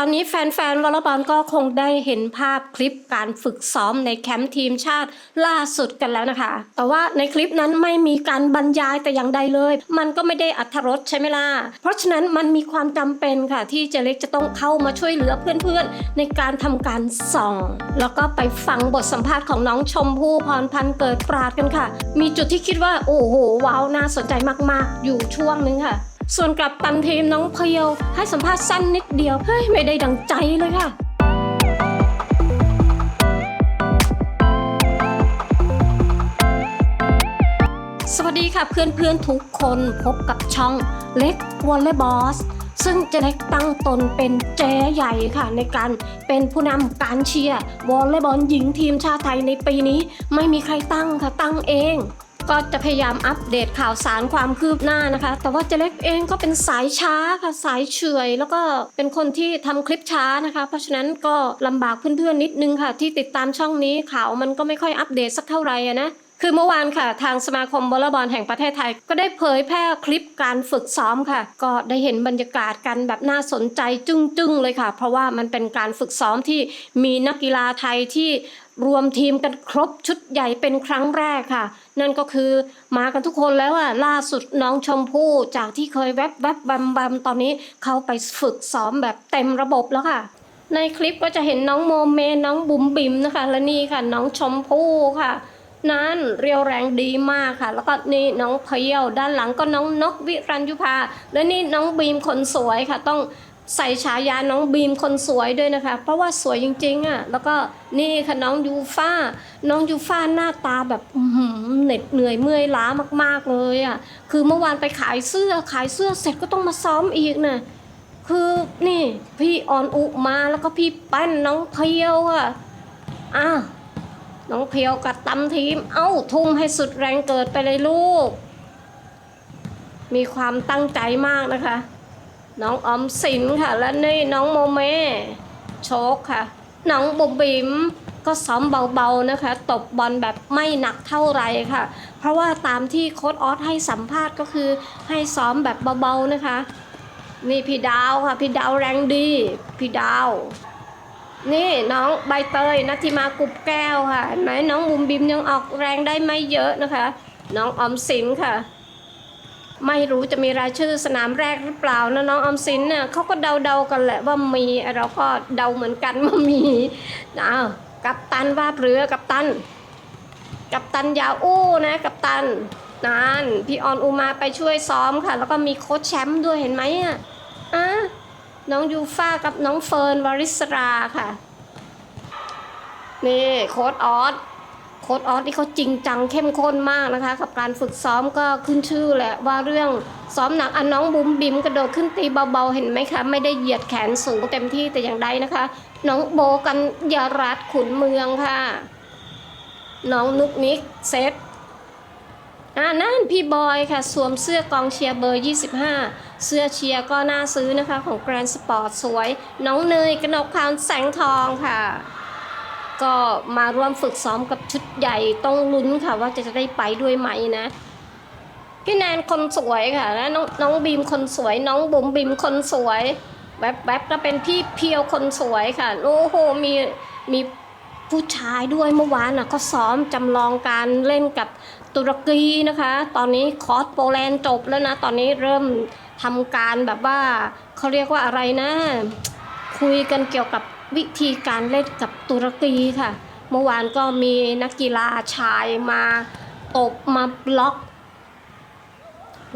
ตอนนี้แฟนๆวอลเลย์บอลก็คงได้เห็นภาพคลิปการฝึกซ้อมในแคมป์ทีมชาติล่าสุดกันแล้วนะคะ แต่ว่าในคลิปนั้นไม่มีการบรรยายแต่อย่างใดเลย มันก็ไม่ได้อัธรสใช่ไหมล่ะ เพราะฉะนั้นมันมีความจำเป็นค่ะ ที่เจเล็กจะต้องเข้ามาช่วยเหลือเพื่อนๆ ในการทำการส่อง แล้วก็ไปฟังบทสัมภาษณ์ของน้องชมพู่พรพันธ์เกิดปราดกันค่ะ มีจุดที่คิดว่าโอ้โหว้าวน่าสนใจมากๆ อยู่ช่วงนึงค่ะ ส่วนกลับตันทีมน้องเพยวให้สัมภาษณ์สั้นนิดเดียว เฮ้ย ไม่ได้ดังใจเลยค่ะสวัสดีค่ะเพื่อนๆทุกคนพบกับช่องเล็กวอลเลย์บอสซึ่งเจะเล็กตั้งตนเป็นเจ๊ใหญ่ค่ะ ในการเป็นผู้นำการเชียร์วอลเลย์บอลหญิงทีมชาติไทยในปีนี้ ไม่มีใครตั้งค่ะตั้งเอง ก็จะพยายามอัปเดตข่าวสารความคืบหน้านะคะ แต่ว่าเจเล็กเองก็เป็นสายช้าค่ะสายเฉยแล้วก็เป็นคนที่ทำคลิปช้านะคะ เพราะฉะนั้นก็ลำบากเพื่อนๆนิดนึงค่ะ ที่ติดตามช่องนี้ข่าวมันก็ไม่ค่อยอัปเดตสักเท่าไหร่นะคือเมื่อวานค่ะ ทางสมาคมวอลเลย์บอลแห่งประเทศไทย ก็ได้เผยแพร่คลิปการฝึกซ้อมค่ะ ก็ได้เห็นบรรยากาศกันแบบน่าสนใจจึ้งๆเลยค่ะ เพราะว่ามันเป็นการฝึกซ้อมที่มีนักกีฬาไทยที่ รวมทีมกันครบชุดใหญ่เป็นครั้งแรกค่ะ นั่นก็คือมากันทุกคนแล้วอะล่าสุดน้องชมพู่จากที่เคยแวบแวบบัมบัมตอนนี้เขาไปฝึกซ้อมแบบเต็มระบบแล้วค่ะ ในคลิปก็จะเห็นน้องโมเมน้องบุ๋มบิมนะคะ และนี่ค่ะน้องชมพู่ค่ะ นั้นเรียวแรงดีมากค่ะ แล้วก็นี่น้องเพียวด้านหลังก็น้องนกวิรัญยุภาและนี่น้องบีมคนสวยค่ะต้อง ใส่ฉายาน้องบีมคนสวยด้วยนะคะ เพราะว่าสวยจริงๆอะแล้วก็นี่ค่ะน้องยูฟ่าน้องยูฟ่าหน้าตาแบบเหน็ดเหนื่อยเมื่อยล้ามากๆเลยอะคือเมื่อวานไปขายเสื้อขายเสื้อเสร็จก็ต้องมาซ้อมอีกนะคือนี่พี่ออนอุมาแล้วก็พี่ปั้นน้องเพียวอะอ้าวน้องเพียวกับตำทีม เอ้าทุ่มให้สุดแรงเกิดไปเลยลูก มีความตั้งใจมากนะคะ น้องออมสินค่ะ และนี่น้องโมเมโชคค่ะ น้องบุ๋มบิมก็ซ้อมเบาๆนะคะตบบอลแบบไม่หนักเท่าไรค่ะ เพราะว่าตามที่โค้ดออสให้สัมภาษณ์ก็คือให้ซ้อมแบบเบาๆนะคะ นี่พี่ดาวค่ะพี่ดาวแรงดีพี่ดาวนี่น้องใบเตยนัทิมากุบแก้วค่ะเห็นไหมน้องบุมบิมยังออกแรงได้ไม่เยอะนะคะ น้องออมสินค่ะ ไม่รู้จะมีรายชื่อสนามแรกหรือเปล่านะน้องออมสินเนี่ยเขาก็เดาๆกันแหละว่ามีเราก็เดาเหมือนกันว่ามีอ้าวกัปตันว่าเรือกัปตัน กัปตันยาอู้นะ กัปตันนันพี่ออนอุมาไปช่วยซ้อมค่ะ แล้วก็มีโค้ชแชมป์ด้วยเห็นไหมอะอะน้องยูฟ่ากับน้องเฟิร์นวาริสราค่ะ นี่โค้ดออส ค้ดออสที่เขาจริงจังเข้มข้นมากนะคะ กับการฝึกซ้อมก็ขึ้นชื่อแหละว่าเรื่องซ้อมหนักอันน้องบุ๋มบิมกระโดดขึ้นตีเบาๆเห็นไหมคะ ไม่ได้เหยียดแขนสูงเต็มที่แต่อย่างใดนะคะ น้องโบกันยารัตขุนเมืองค่ะ น้องนุกนิกเซตอ่านั่นพี่บอยค่ะ สวมเสื้อกองเชียร์เบอร์ 25 เสื้อเชียร์ก็น่าซื้อนะคะของแกรนด์สปอร์ตสวย น้องเนยกนกพรแสงทองค่ะ ก็มาร่วมฝึกซ้อมกับชุดใหญ่ต้องลุ้นค่ะ ว่าจะได้ไปด้วยไหมนะพี่แนนคนสวยค่ะและน้องน้องบีมคนสวย น้องบุ๋มบิมคนสวยแวบๆบก็เป็นพี่เพียวคนสวยค่ะโอ้โหมีมีผู้ชายด้วยเมื่อวานน่ะก็ซ้อมจำลองการเล่นกับตุรกีนะคะ ตอนนี้คอร์สโปแลนด์จบแล้วนะ ตอนนี้เริ่มทำการแบบว่าเขาเรียกว่าอะไรนะ คุยกันเกี่ยวกับ วิธีการเล่นกับตุรกีค่ะ เมื่อวานก็มีนักกีฬาชายมาตบมาบล็อก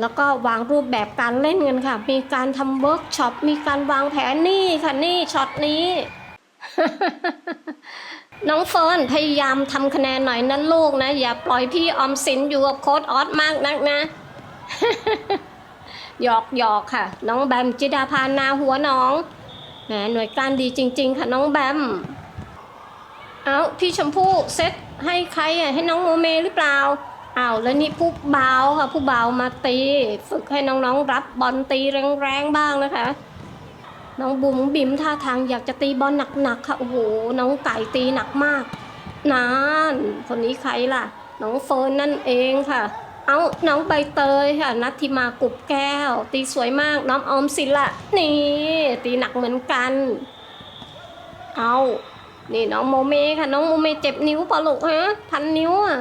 แล้วก็วางรูปแบบการเล่นกันค่ะ มีการทำเวิร์กช็อป มีการวางแผนนี่ค่ะนี่ช็อตนี้ น้องเฟิร์นพยายามทำคะแนนหน่อยนะลูกนะ อย่าปล่อยพี่ออมสินอยู่กับโค้ดออสมากนักนะหยอกหยอกค่ะ น้องแบมจิดาพานาหัวน้อง แหมหน่วยการดีจริง ๆ ค่ะน้องแบม เอาพี่ชมพู่เซตให้ใครอะให้น้องโมเมหรือเปล่าอ้าวแล้วนี่ผู้เบาค่ะผู้เบามาตี ฝึกให้น้องๆรับบอลตีแรงๆบ้างนะคะ น้องบุ๋มบิ๋มท่าทางอยากจะตีบอลหนักๆค่ะโอ้โหน้องไก่ตีหนักมากนานคนนี้ใครล่ะ น้องเฟิร์นนั่นเองค่ะ เอาน้องใบเตยค่ะนัทธิมากุบแก้ว ตีสวยมากน้องออมสิละนี่ตีหนักเหมือนกัน เอานี่น้องโมเมค่ะ น้องโมเมเจ็บนิ้วปล่าลูกฮะพันนิ้วอะ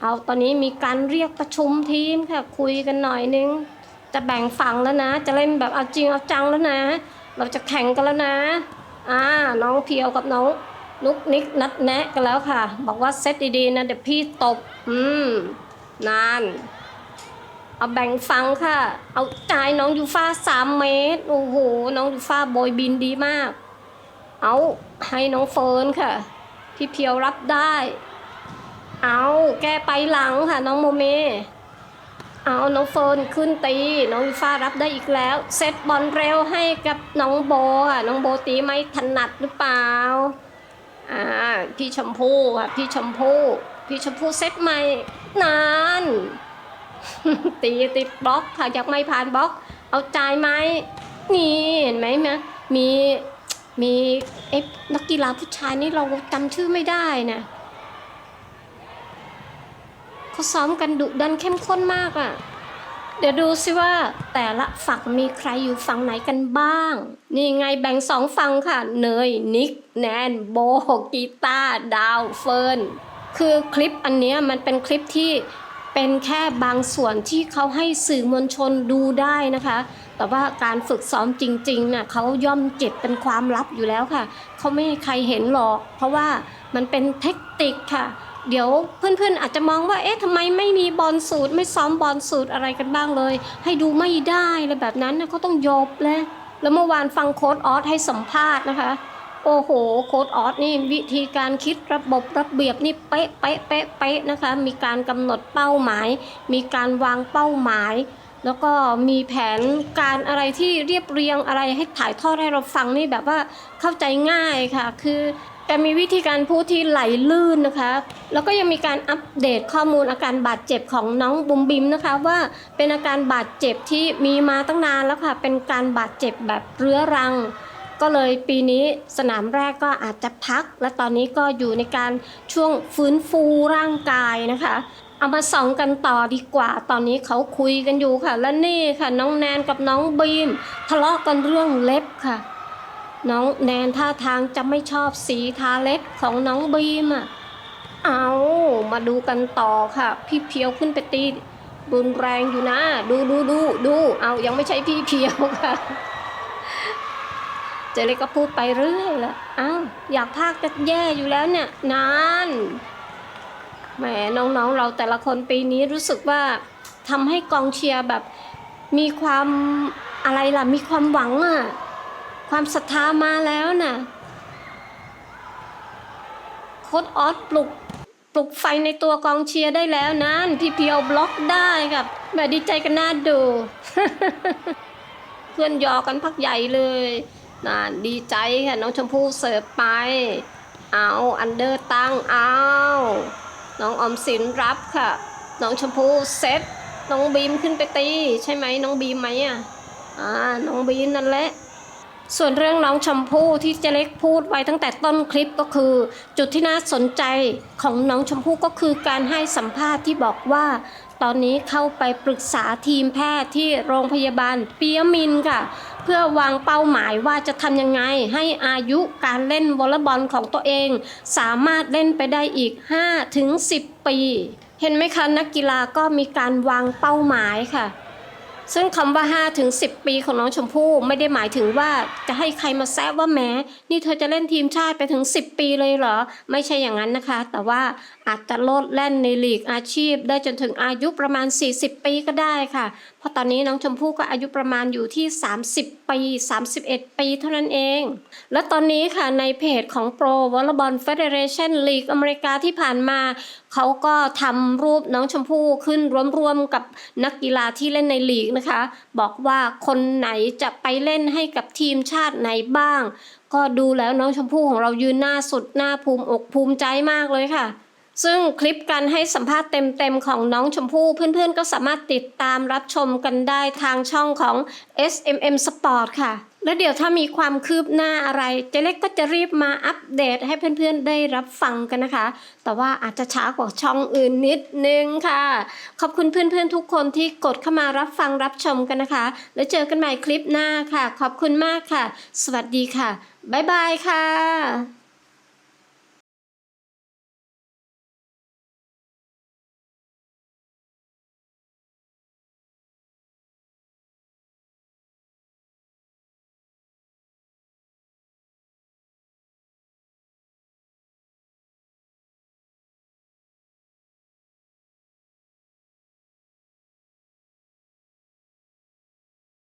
เอาตอนนี้มีการเรียกประชุมทีมค่ะ คุยกันหน่อยนึง จะแบ่งฝั่งแล้วนะ จะเล่นแบบเอาจริงเอาจังแล้วนะ เราจะแข่งกันแล้วนะอ่าน้องเพียวกับน้องนุกนิกนัดแนะกันแล้วค่ะ บอกว่าเซตดีๆนะเดี๋ยวพี่ตบ อืม นาน เอาแบ่งฟังค่ะ เอาจ่ายน้องยูฟ่าสามเมตร โอ้โห น้องยูฟ่าโบยบินดีมาก เอาให้น้องเฟิร์นค่ะ พี่เพียวรับได้ เอาแกไปหลังค่ะ น้องโมเม เอาน้องเฟิร์นขึ้นตี น้องยูฟ่ารับได้อีกแล้ว เซตบอลเร็วให้กับน้องโบค่ะ น้องโบตีไม่ถนัดหรือเปล่าอ่าพี่ชมพู่ค่ะ พี่ชมพู่พี่ชมพู่เซตใหม่นาน ตีติดบล็อกค่ะอยากไม่ผ่านบล็อก เอาจ่ายไหมนี่เห็นไหมนะมีมีเอฟนักกีฬาผู้ชายนี่เราจำชื่อไม่ได้นะเขาซ้อมกันดุดันเข้มข้นมากอะ่ะ เดี๋ยวดูสิว่าแต่ละฝั่งมีใครอยู่ฝั่งไหนกันบ้าง นี่ไงแบ่งสองฝั่งค่ะ เนย นิก แนน โบกีตาร์ดาว เฟิร์น คือคลิปอันนี้มันเป็นคลิปที่ เป็นแค่บางส่วนที่เขาให้สื่อมวลชนดูได้นะคะ แต่ว่าการฝึกซ้อมจริงๆน่ะเขาย่อมเก็บเป็นความลับอยู่แล้วค่ะ เขาไม่ให้ใครเห็นหรอก เพราะว่ามันเป็นเทคนิคค่ะ เดี๋ยวเพื่อนๆอาจจะมองว่า เอ๊ะทำไมไม่มีบอลสูตร ไม่ซ้อมบอลสูตรอะไรกันบ้างเลย ให้ดูไม่ได้เลยแบบนั้นนะเขาต้องยบเลยแล้วเมื่อวานฟังโค้ดออสให้สัมภาษณ์นะคะ โอ้โหโค้ดออสนี่วิธีการคิดระบบระเบียบนี่เป๊ะเป๊ะเป๊ะเป๊ะนะคะ มีการกำหนดเป้าหมาย มีการวางเป้าหมาย แล้วก็มีแผนการอะไรที่เรียบเรียงอะไรให้ถ่ายทอดให้เราฟังนี่แบบว่าเข้าใจง่ายค่ะ คือแกมีวิธีการพูดที่ไหลลื่นนะคะ แล้วก็ยังมีการอัปเดตข้อมูลอาการบาดเจ็บของน้องบุมบิมนะคะ ว่าเป็นอาการบาดเจ็บที่มีมาตั้งนานแล้วค่ะ เป็นการบาดเจ็บแบบเรื้อรัง ก็เลยปีนี้สนามแรกก็อาจจะพัก และตอนนี้ก็อยู่ในการช่วงฟื้นฟูร่างกายนะคะ เอามาส่องกันต่อดีกว่า ตอนนี้เขาคุยกันอยู่ค่ะ และนี่ค่ะน้องแนนกับน้องบีม ทะเลาะกันเรื่องเล็บค่ะ น้องแนนท่าทางจะไม่ชอบสีทาเล็บของน้องบีมอะเอามาดูกันต่อค่ะ พี่เพียวขึ้นไปตีรุนแรงอยู่นะ ดูดูดูดู เอายังไม่ใช่พี่เพียวค่ะ เจเล็กก็พูดไปเรื่อยละอ้าวอยากพากจะแย่อยู่แล้วเนี่ยนานแหมน้องๆเราแต่ละคนปีนี้รู้สึกว่าทำให้กองเชียร์แบบมีความอะไรล่ะมีความหวังอะความศรัทธามาแล้วน่ะโค้ดออสปลุกปลุกไฟในตัวกองเชียร์ได้แล้วนั้นพี่เพียวบล็อกได้ครับแบบดีใจกันน่าดู เพื่อนยอกันพักใหญ่เลย น่าดีใจค่ะน้องชมพู่เสิร์ฟไป เอาอันเดอร์ตั้งเอาน้องอมสินรับค่ะ น้องชมพู่เซตน้องบีมขึ้นไปตี ใช่ไหมน้องบีมไหมอะอ่าน้องบีมนั่นแหละส่วนเรื่องน้องชมพู่ที่เจเล็กพูดไว้ตั้งแต่ต้นคลิปก็คือ จุดที่น่าสนใจของน้องชมพู่ก็คือการให้สัมภาษณ์ที่บอกว่า ตอนนี้เข้าไปปรึกษาทีมแพทย์ที่โรงพยาบาลเปียมินค่ะ เพื่อวางเป้าหมายว่าจะทำยังไงให้อายุการเล่นวอลเลย์บอลของตัวเอง สามารถเล่นไปได้อีก5ถึง10 ปี เห็นไหมคะนักกีฬาก็มีการวางเป้าหมายค่ะซึ่งคำว่า5ถึง10 ปีของน้องชมพู่ไม่ได้หมายถึงว่าจะให้ใครมาแซะว่าแหมนี่เธอจะเล่นทีมชาติไปถึง 10 ปีเลยเหรอ ไม่ใช่อย่างนั้นนะคะ แต่ว่าอาจจะโลดแล่นในลีกอาชีพ ได้จนถึงอายุประมาณ 40 ปีก็ได้ค่ะ ราะตอนนี้น้องชมพู่ก็อายุประมาณอยู่ที่ 30 ปี 31 ปีเท่านั้นเอง และตอนนี้ค่ะในเพจของ Pro Volleyball Federation League อเมริกาที่ผ่านมา เขาก็ทำรูปน้องชมพู่ขึ้นรวมๆกับนักกีฬาที่เล่นในลีกนะคะ บอกว่าคนไหนจะไปเล่นให้กับทีมชาติไหนบ้าง ก็ดูแล้วน้องชมพู่ของเรายืนหน้าสุดหน้าภูมิอกภูมิใจมากเลยค่ะ ซึ่งคลิปการให้สัมภาษณ์เต็มๆของน้องชมพู่เพื่อนๆ ก็สามารถติดตามรับชมกันได้ทางช่องของ SMM Sport ค่ะ แล้วเดี๋ยวถ้ามีความคืบหน้าอะไร เจเล็กก็จะรีบมาอัปเดตให้เพื่อนๆ ได้รับฟังกันนะคะ แต่ว่าอาจจะช้ากว่าช่องอื่นนิดนึงค่ะ ขอบคุณเพื่อนๆ ทุกคนที่กดเข้ามารับฟังรับชมกันนะคะ แล้วเจอกันใหม่คลิปหน้าค่ะ ขอบคุณมากค่ะ สวัสดีค่ะบ๊ายบายค่ะ